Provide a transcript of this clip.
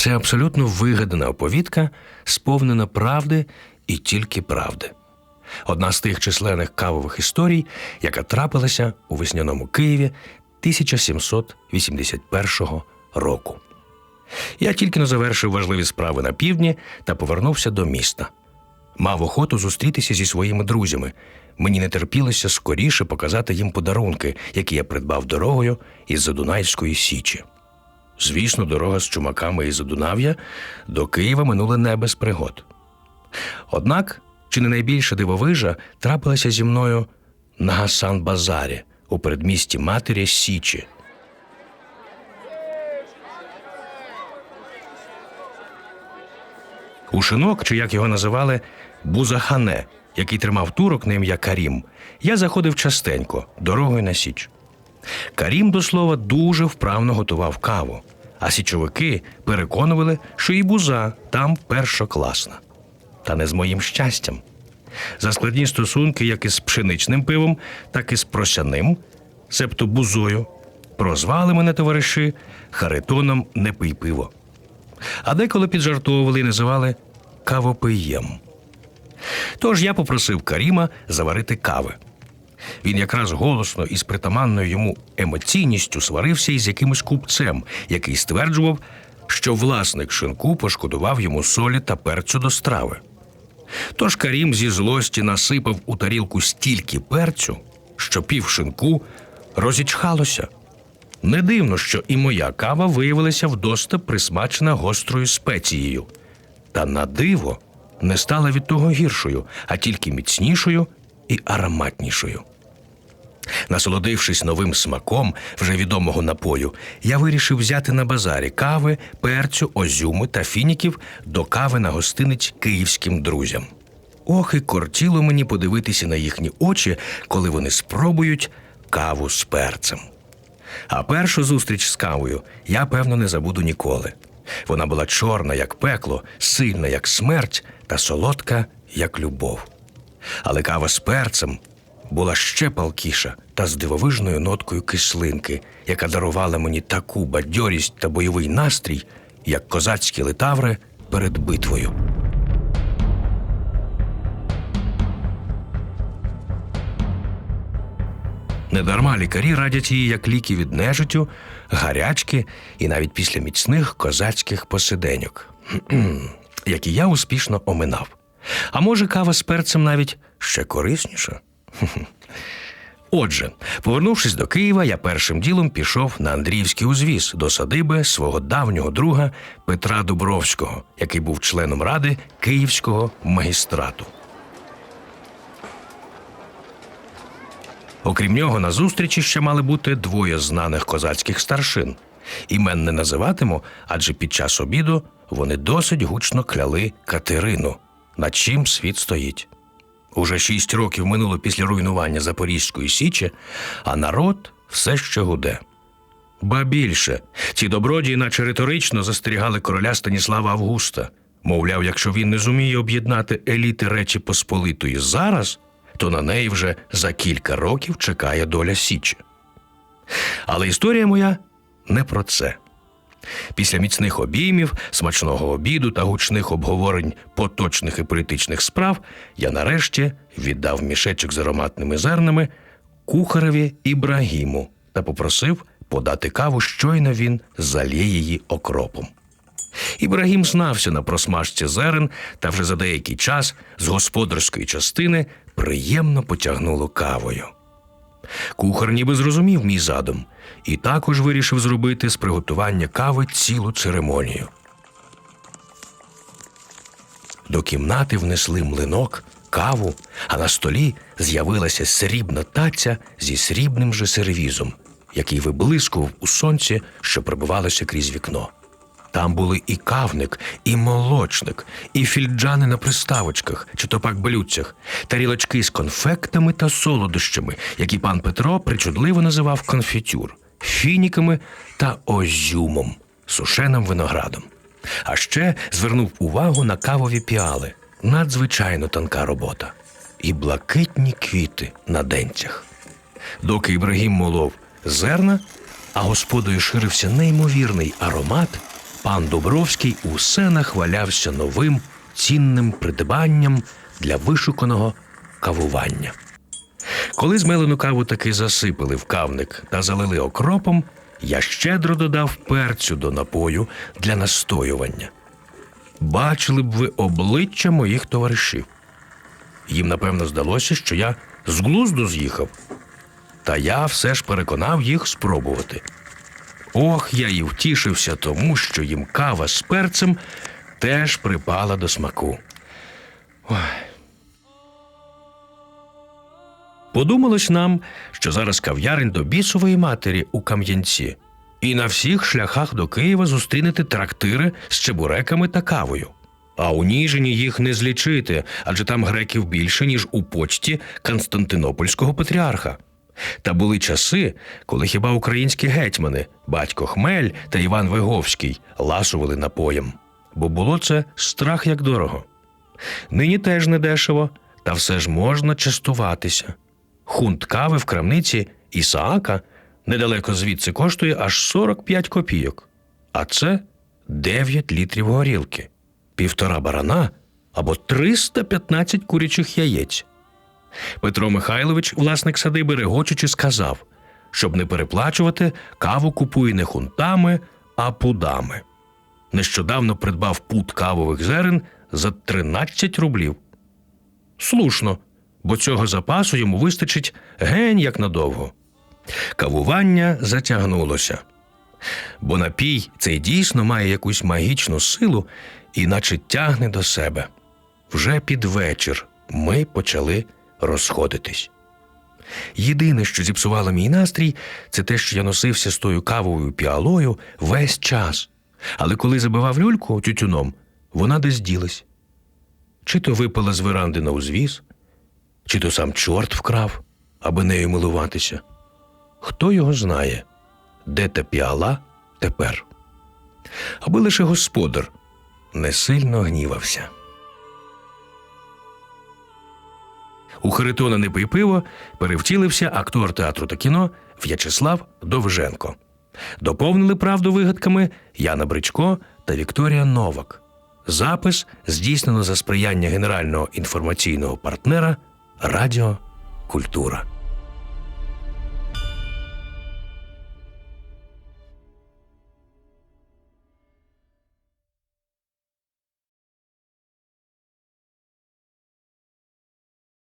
Це абсолютно вигадана оповідка, сповнена правди і тільки правди. Одна з тих численних кавових історій, яка трапилася у весняному Києві 1781 року. Я тільки не завершив важливі справи на півдні та повернувся до міста. Мав охоту зустрітися зі своїми друзями. Мені не терпілося скоріше показати їм подарунки, які я придбав дорогою із Задунайської Січі. Звісно, дорога з чумаками із Задунав'я до Києва минула не без пригод. Однак, чи не найбільша дивовижа трапилася зі мною на Гасан-базарі у передмісті матері Січі. У шинок, чи як його називали, Бузахане, який тримав турок на ім'я Карім, я заходив частенько, дорогою на Січ. Карім, до слова, дуже вправно готував каву, а січовики переконували, що і буза там першокласна. Та не з моїм щастям. За складні стосунки як із пшеничним пивом, так і з просяним, себто бузою, прозвали мене товариші Харитоном не пий пиво. А деколи піджартовували і називали кавопиєм. Тож я попросив Каріма заварити кави. Він якраз голосно і з притаманною йому емоційністю сварився із якимось купцем, який стверджував, що власник шинку пошкодував йому солі та перцю до страви. Тож Карім зі злості насипав у тарілку стільки перцю, що пів шинку розічхалося. Не дивно, що і моя кава виявилася вдоста присмачена гострою спецією. Та на диво не стала від того гіршою, а тільки міцнішою і ароматнішою. Насолодившись новим смаком вже відомого напою, я вирішив взяти на базарі кави, перцю, озюми та фініків до кави на гостинець київським друзям. Ох, і кортіло мені подивитися на їхні очі, коли вони спробують каву з перцем. А першу зустріч з кавою я, певно, не забуду ніколи. Вона була чорна, як пекло, сильна, як смерть, та солодка, як любов. Але кава з перцем була ще палкіша та з дивовижною ноткою кислинки, яка дарувала мені таку бадьорість та бойовий настрій, як козацькі литаври перед битвою. Недарма лікарі радять її як ліки від нежиттю, гарячки і навіть після міцних козацьких посиденьок, які я успішно оминав. А може, кава з перцем навіть ще корисніша? Отже, повернувшись до Києва, я першим ділом пішов на Андріївський узвіз до садиби свого давнього друга Петра Дубровського, який був членом ради Київського магістрату. Окрім нього, на зустрічі ще мали бути двоє знаних козацьких старшин. Імен не називатиму, адже під час обіду вони досить гучно кляли Катерину, над чим світ стоїть. Уже шість років минуло після руйнування Запорізької січі, а народ все ще гуде. Ба більше, ці добродії, наче риторично застерігали короля Станіслава Августа. Мовляв, якщо він не зуміє об'єднати еліти Речі Посполитої зараз, то на неї вже за кілька років чекає доля Січі. Але історія моя не про це. Після міцних обіймів, смачного обіду та гучних обговорень поточних і політичних справ я нарешті віддав мішечок з ароматними зернами кухареві Ібрагіму та попросив подати каву, щойно він залє її окропом. Ібрагім знався на просмажці зерен та вже за деякий час з господарської частини приємно потягнуло кавою. Кухар ніби зрозумів мій задум і також вирішив зробити з приготування кави цілу церемонію. До кімнати внесли млинок, каву, а на столі з'явилася срібна таця зі срібним же сервізом, який виблискував у сонці, що пробивалося крізь вікно. Там були і кавник, і молочник, і фільджани на приставочках чи то пак блюдцях, тарілочки з конфектами та солодощами, які пан Петро причудливо називав конфітюр, фініками та озюмом, сушеним виноградом. А ще звернув увагу на кавові піали, надзвичайно тонка робота, і блакитні квіти на денцях. Доки Ібрагім молов зерна, а господою ширився неймовірний аромат, пан Дубровський усе нахвалявся новим цінним придбанням для вишуканого кавування. Коли змелену каву таки засипали в кавник та залили окропом, я щедро додав перцю до напою для настоювання. Бачили б ви обличчя моїх товаришів. Їм, напевно, здалося, що я з глузду з'їхав. Та я все ж переконав їх спробувати. Ох, я і втішився тому, що їм кава з перцем теж припала до смаку. Ой. Подумалось нам, що зараз кав'ярень до бісової матері у Кам'янці, і на всіх шляхах до Києва зустрінете трактири з чебуреками та кавою. А у Ніжині їх не злічити, адже там греків більше, ніж у почті Константинопольського патріарха. Та були часи, коли хіба українські гетьмани, батько Хмель та Іван Виговський ласували напоєм, бо було це страх як дорого. Нині теж не дешево, та все ж можна частуватися. Хунт кави в крамниці Ісаака недалеко звідси коштує аж 45 копійок, а це 9 літрів горілки, півтора барана або 315 курячих яєць. Петро Михайлович, власник садиби, регочучи, сказав, щоб не переплачувати, каву купує не хунтами, а пудами. Нещодавно придбав пуд кавових зерен за 13 рублів. Слушно, бо цього запасу йому вистачить гень як надовго. Кавування затягнулося. Бо напій цей дійсно має якусь магічну силу і наче тягне до себе. Вже під вечір ми почали розходитись. Єдине, що зіпсувало мій настрій, це те, що я носився з тою кавовою піалою весь час. Але коли забивав люльку тютюном, вона десь ділась. Чи то випала з веранди на узвіз, чи то сам чорт вкрав, аби нею милуватися. Хто його знає, де та піала тепер? Аби лише господар не сильно гнівався. У Харитона не пий пиво перевтілився актор театру та кіно В'ячеслав Довженко. Доповнили правду вигадками Яна Бричко та Вікторія Новак. Запис здійснено за сприяння генерального інформаційного партнера Радіо Культура.